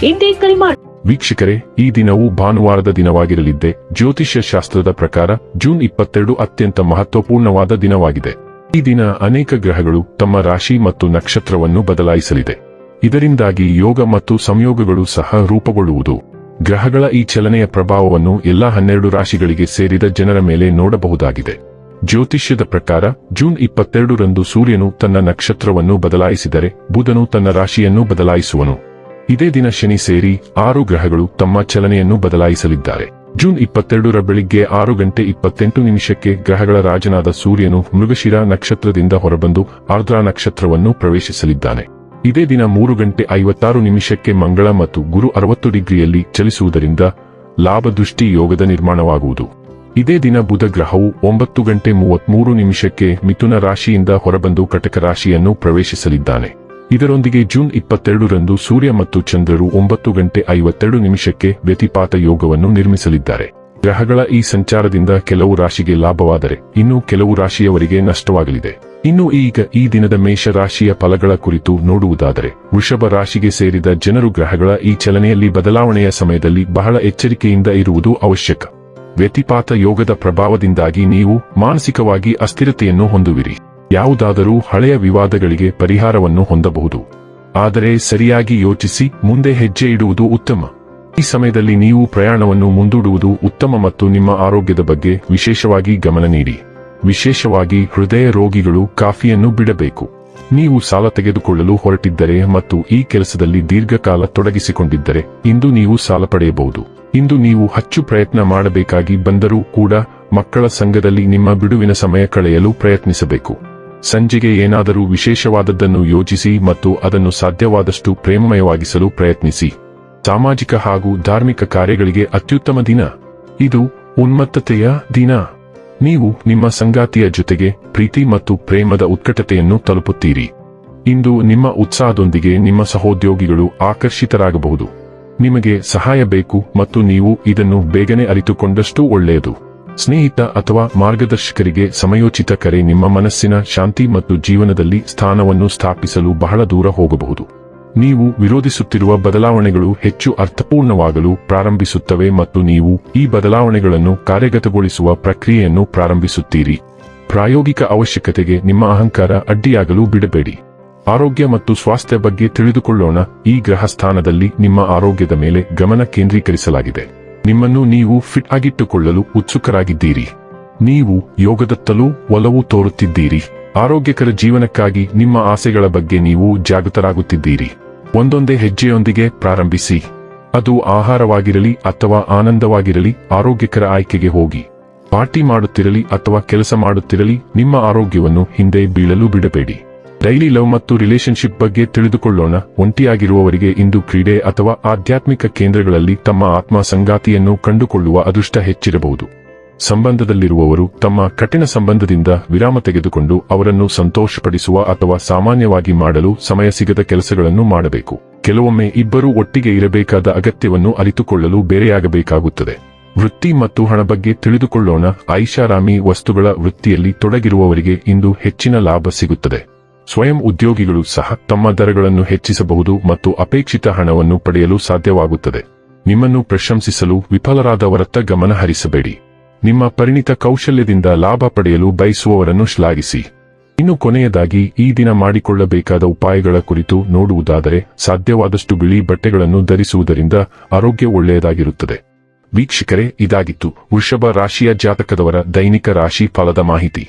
ಹಿಂದೆ ಕರೆ ಮಾಡಿ ವೀಕ್ಷಕರೇ, ಈ ದಿನವು ಭಾನುವಾರದ ದಿನವಾಗಿರಲಿದ್ದೆ. ಜ್ಯೋತಿಷ್ಯ ಶಾಸ್ತ್ರದ ಪ್ರಕಾರ ಜೂನ್ ಇಪ್ಪತ್ತೆರಡು ಅತ್ಯಂತ ಮಹತ್ವಪೂರ್ಣವಾದ ದಿನವಾಗಿದೆ. ಈ ದಿನ ಅನೇಕ ಗ್ರಹಗಳು ತಮ್ಮ ರಾಶಿ ಮತ್ತು ನಕ್ಷತ್ರವನ್ನು ಬದಲಾಯಿಸಲಿದೆ. ಇದರಿಂದಾಗಿ ಯೋಗ ಮತ್ತು ಸಂಯೋಗಗಳು ಸಹ ರೂಪುಗೊಳ್ಳುವುದು. ಗ್ರಹಗಳ ಈ ಚಲನೆಯ ಪ್ರಭಾವವನ್ನು ಎಲ್ಲಾ ಹನ್ನೆರಡು ರಾಶಿಗಳಿಗೆ ಸೇರಿದ ಜನರ ಮೇಲೆ ನೋಡಬಹುದಾಗಿದೆ. ಜ್ಯೋತಿಷ್ಯದ ಪ್ರಕಾರ ಜೂನ್ ಇಪ್ಪತ್ತೆರಡರಂದು ಸೂರ್ಯನು ತನ್ನ ನಕ್ಷತ್ರವನ್ನು ಬದಲಾಯಿಸಿದರೆ ಬುಧನು ತನ್ನ ರಾಶಿಯನ್ನು ಬದಲಾಯಿಸುವನು. ಇದೇ ದಿನ ಶನಿ ಸೇರಿ ಆರು ಗ್ರಹಗಳು ತಮ್ಮ ಚಲನೆಯನ್ನು ಬದಲಾಯಿಸಲಿದ್ದಾರೆ. ಜೂನ್ ಇಪ್ಪತ್ತೆರಡರ ಬೆಳಿಗ್ಗೆ ಆರು ಗಂಟೆ ಇಪ್ಪತ್ತೆಂಟು ನಿಮಿಷಕ್ಕೆ ಗ್ರಹಗಳ ರಾಜನಾದ ಸೂರ್ಯನು ಮೃಗಶಿರ ನಕ್ಷತ್ರದಿಂದ ಹೊರಬಂದು ಆರ್ದ್ರ ನಕ್ಷತ್ರವನ್ನು ಪ್ರವೇಶಿಸಲಿದ್ದಾನೆ. ಇದೇ ದಿನ ಮೂರು ಗಂಟೆ ಐವತ್ತಾರು ನಿಮಿಷಕ್ಕೆ ಮಂಗಳ ಮತ್ತು ಗುರು ಅರವತ್ತು ಡಿಗ್ರಿಯಲ್ಲಿ ಚಲಿಸುವುದರಿಂದ ಲಾಭದೃಷ್ಟಿ ಯೋಗದ ನಿರ್ಮಾಣವಾಗುವುದು. ಇದೇ ದಿನ ಬುಧ ಗ್ರಹವು ಒಂಬತ್ತು ಗಂಟೆ ಮೂವತ್ಮೂರು ನಿಮಿಷಕ್ಕೆ ಮಿಥುನ ರಾಶಿಯಿಂದ ಹೊರಬಂದು ಕಟಕ ರಾಶಿಯನ್ನು ಪ್ರವೇಶಿಸಲಿದ್ದಾನೆ. ಇದರೊಂದಿಗೆ ಜೂನ್ ಇಪ್ಪತ್ತೆರಡರಂದು ಸೂರ್ಯ ಮತ್ತು ಚಂದ್ರರು ಒಂಬತ್ತು ಗಂಟೆ ಐವತ್ತೆರಡು ನಿಮಿಷಕ್ಕೆ ವ್ಯತಿಪಾತ ಯೋಗವನ್ನು ನಿರ್ಮಿಸಲಿದ್ದಾರೆ. ಗ್ರಹಗಳ ಈ ಸಂಚಾರದಿಂದ ಕೆಲವು ರಾಶಿಗೆ ಲಾಭವಾದರೆ ಇನ್ನು ಕೆಲವು ರಾಶಿಯವರಿಗೆ ನಷ್ಟವಾಗಲಿದೆ. ಇನ್ನು ಈಗ ಈ ದಿನದ ಮೇಷ ರಾಶಿಯ ಫಲಗಳ ಕುರಿತು ನೋಡುವುದಾದರೆ, ವೃಷಭ ರಾಶಿಗೆ ಸೇರಿದ ಜನರು ಗ್ರಹಗಳ ಈ ಚಲನೆಯಲ್ಲಿ ಬದಲಾವಣೆಯ ಸಮಯದಲ್ಲಿ ಬಹಳ ಎಚ್ಚರಿಕೆಯಿಂದ ಇರುವುದು ಅವಶ್ಯಕ. ವ್ಯತಿಪಾತ ಯೋಗದ ಪ್ರಭಾವದಿಂದಾಗಿ ನೀವು ಮಾನಸಿಕವಾಗಿ ಅಸ್ಥಿರತೆಯನ್ನು ಹೊಂದುವಿರಿ. ಯಾವುದಾದರೂ ಹಳೆಯ ವಿವಾದಗಳಿಗೆ ಪರಿಹಾರವನ್ನು ಹೊಂದಬಹುದು. ಆದರೆ ಸರಿಯಾಗಿ ಯೋಚಿಸಿ ಮುಂದೆ ಹೆಜ್ಜೆ ಇಡುವುದು ಉತ್ತಮ. ಈ ಸಮಯದಲ್ಲಿ ನೀವು ಪ್ರಯಾಣವನ್ನು ಮುಂದೂಡುವುದು ಉತ್ತಮ ಮತ್ತು ನಿಮ್ಮ ಆರೋಗ್ಯದ ಬಗ್ಗೆ ವಿಶೇಷವಾಗಿ ಗಮನ ನೀಡಿ. ವಿಶೇಷವಾಗಿ ಹೃದಯ ರೋಗಿಗಳು ಕಾಫಿಯನ್ನು ಬಿಡಬೇಕು. ನೀವು ಸಾಲ ತೆಗೆದುಕೊಳ್ಳಲು ಹೊರಟಿದ್ದರೆ ಮತ್ತು ಈ ಕೆಲಸದಲ್ಲಿ ದೀರ್ಘಕಾಲ ತೊಡಗಿಸಿಕೊಂಡಿದ್ದರೆ ಇಂದು ನೀವು ಸಾಲ ಪಡೆಯಬಹುದು. ಇಂದು ನೀವು ಹೆಚ್ಚು ಪ್ರಯತ್ನ ಮಾಡಬೇಕಾಗಿ ಬಂದರೂ ಕೂಡ ಮಕ್ಕಳ ಸಂಘದಲ್ಲಿ ನಿಮ್ಮ ಬಿಡುವಿನ ಸಮಯ ಕಳೆಯಲು ಪ್ರಯತ್ನಿಸಬೇಕು. ಸಂಜೆಗೆ ಏನಾದರೂ ವಿಶೇಷವಾದದ್ದನ್ನು ಯೋಚಿಸಿ ಮತ್ತು ಅದನ್ನು ಸಾಧ್ಯವಾದಷ್ಟು ಪ್ರೇಮಮಯವಾಗಿಸಲು ಪ್ರಯತ್ನಿಸಿ. ಸಾಮಾಜಿಕ ಹಾಗೂ ಧಾರ್ಮಿಕ ಕಾರ್ಯಗಳಿಗೆ ಅತ್ಯುತ್ತಮ ದಿನ. ಇದು ಉನ್ಮತ್ತತೆಯ ದಿನ. ನೀವು ನಿಮ್ಮ ಸಂಗಾತಿಯ ಜೊತೆಗೆ ಪ್ರೀತಿ ಮತ್ತು ಪ್ರೇಮದ ಉತ್ಕಟತೆಯನ್ನು ತಲುಪುತ್ತೀರಿ. ಇಂದು ನಿಮ್ಮ ಉತ್ಸಾಹದೊಂದಿಗೆ ನಿಮ್ಮ ಸಹೋದ್ಯೋಗಿಗಳು ಆಕರ್ಷಿತರಾಗಬಹುದು. ನಿಮಗೆ ಸಹಾಯ ಬೇಕು ಮತ್ತು ನೀವು ಇದನ್ನು ಬೇಗನೆ ಅರಿತುಕೊಂಡಷ್ಟು ಒಳ್ಳೆಯದು. ಸ್ನೇಹಿತ ಅಥವಾ ಮಾರ್ಗದರ್ಶಕರಿಗೆ ಸಮಯೋಚಿತ ಕರೆ ನಿಮ್ಮ ಮನಸ್ಸಿನ ಶಾಂತಿ ಮತ್ತು ಜೀವನದಲ್ಲಿ ಸ್ಥಾನವನ್ನು ಸ್ಥಾಪಿಸಲು ಬಹಳ ದೂರ ಹೋಗಬಹುದು. ನೀವು ವಿರೋಧಿಸುತ್ತಿರುವ ಬದಲಾವಣೆಗಳು ಹೆಚ್ಚು ಅರ್ಥಪೂರ್ಣವಾಗಲು ಪ್ರಾರಂಭಿಸುತ್ತವೆ ಮತ್ತು ನೀವು ಈ ಬದಲಾವಣೆಗಳನ್ನು ಕಾರ್ಯಗತಗೊಳಿಸುವ ಪ್ರಕ್ರಿಯೆಯನ್ನು ಪ್ರಾರಂಭಿಸುತ್ತೀರಿ. ಪ್ರಾಯೋಗಿಕ ಅವಶ್ಯಕತೆಗೆ ನಿಮ್ಮ ಅಹಂಕಾರ ಅಡ್ಡಿಯಾಗಲು ಬಿಡಬೇಡಿ. ಆರೋಗ್ಯ ಮತ್ತು ಸ್ವಾಸ್ಥ್ಯ ಬಗ್ಗೆ ತಿಳಿದುಕೊಳ್ಳೋಣ. ಈ ಗ್ರಹಸ್ಥಾನದಲ್ಲಿ ನಿಮ್ಮ ಆರೋಗ್ಯದ ಮೇಲೆ ಗಮನ ಕೇಂದ್ರೀಕರಿಸಲಾಗಿದೆ. ನಿಮ್ಮನ್ನು ನೀವು ಫಿಟ್ ಆಗಿಟ್ಟುಕೊಳ್ಳಲು ಉತ್ಸುಕರಾಗಿದ್ದೀರಿ. ನೀವು ಯೋಗದತ್ತಲೂ ಒಲವು ತೋರುತ್ತಿದ್ದೀರಿ. ಆರೋಗ್ಯಕರ ಜೀವನಕ್ಕಾಗಿ ನಿಮ್ಮ ಆಸೆಗಳ ಬಗ್ಗೆ ನೀವು ಜಾಗೃತರಾಗುತ್ತಿದ್ದೀರಿ. ಒಂದೊಂದೇ ಹೆಜ್ಜೆಯೊಂದಿಗೆ ಪ್ರಾರಂಭಿಸಿ. ಅದು ಆಹಾರವಾಗಿರಲಿ ಅಥವಾ ಆನಂದವಾಗಿರಲಿ ಆರೋಗ್ಯಕರ ಆಯ್ಕೆಗೆ ಹೋಗಿ. ಪಾರ್ಟಿ ಮಾಡುತ್ತಿರಲಿ ಅಥವಾ ಕೆಲಸ ಮಾಡುತ್ತಿರಲಿ ನಿಮ್ಮ ಆರೋಗ್ಯವನ್ನು ಹಿಂದೆ ಬೀಳಲು ಬಿಡಬೇಡಿ. ಡೈಲಿ ಲವ್ ಮತ್ತು ರಿಲೇಶನ್ಶಿಪ್ ಬಗ್ಗೆ ತಿಳಿದುಕೊಳ್ಳೋಣ. ಒಂಟಿಯಾಗಿರುವವರಿಗೆ ಇಂದು ಕ್ರೀಡೆ ಅಥವಾ ಆಧ್ಯಾತ್ಮಿಕ ಕೇಂದ್ರಗಳಲ್ಲಿ ತಮ್ಮ ಆತ್ಮ ಸಂಗಾತಿಯನ್ನು ಕಂಡುಕೊಳ್ಳುವ ಅದೃಷ್ಟ ಹೆಚ್ಚಿರಬಹುದು. ಸಂಬಂಧದಲ್ಲಿರುವವರು ತಮ್ಮ ಕಠಿಣ ಸಂಬಂಧದಿಂದ ವಿರಾಮ ತೆಗೆದುಕೊಂಡು ಅವರನ್ನು ಸಂತೋಷಪಡಿಸುವ ಅಥವಾ ಸಾಮಾನ್ಯವಾಗಿ ಮಾಡಲು ಸಮಯ ಸಿಗದ ಕೆಲಸಗಳನ್ನು ಮಾಡಬೇಕು. ಕೆಲವೊಮ್ಮೆ ಇಬ್ಬರೂ ಒಟ್ಟಿಗೆ ಇರಬೇಕಾದ ಅಗತ್ಯವನ್ನು ಅರಿತುಕೊಳ್ಳಲು ಬೇರೆಯಾಗಬೇಕಾಗುತ್ತದೆ. ವೃತ್ತಿ ಮತ್ತು ಹಣ ಬಗ್ಗೆ ತಿಳಿದುಕೊಳ್ಳೋಣ. ಐಷಾರಾಮಿ ವಸ್ತುಗಳ ವೃತ್ತಿಯಲ್ಲಿ ತೊಡಗಿರುವವರಿಗೆ ಇಂದು ಹೆಚ್ಚಿನ ಲಾಭ ಸಿಗುತ್ತದೆ. ಸ್ವಯಂ ಉದ್ಯೋಗಿಗಳು ಸಹ ತಮ್ಮ ದರಗಳನ್ನು ಹೆಚ್ಚಿಸಬಹುದು ಮತ್ತು ಅಪೇಕ್ಷಿತ ಹಣವನ್ನು ಪಡೆಯಲು ಸಾಧ್ಯವಾಗುತ್ತದೆ. ನಿಮ್ಮನ್ನು ಪ್ರಶಂಸಿಸಲು ವಿಫಲರಾದವರತ್ತ ಗಮನ ಹರಿಸಬೇಡಿ. ನಿಮ್ಮ ಪರಿಣಿತ ಕೌಶಲ್ಯದಿಂದ ಲಾಭ ಪಡೆಯಲು ಬಯಸುವವರನ್ನು ಶ್ಲಾಘಿಸಿ. ಇನ್ನು ಕೊನೆಯದಾಗಿ, ಈ ದಿನ ಮಾಡಿಕೊಳ್ಳಬೇಕಾದ ಉಪಾಯಗಳ ಕುರಿತು ನೋಡುವುದಾದರೆ, ಸಾಧ್ಯವಾದಷ್ಟು ಬಿಳಿ ಬಟ್ಟೆಗಳನ್ನು ಧರಿಸುವುದರಿಂದ ಆರೋಗ್ಯ ಒಳ್ಳೆಯದಾಗಿರುತ್ತದೆ. ವೀಕ್ಷಕರೇ, ಇದಾಗಿತ್ತು ವೃಷಭ ರಾಶಿಯ ಜಾತಕದವರ ದೈನಿಕ ರಾಶಿ ಫಲದ ಮಾಹಿತಿ.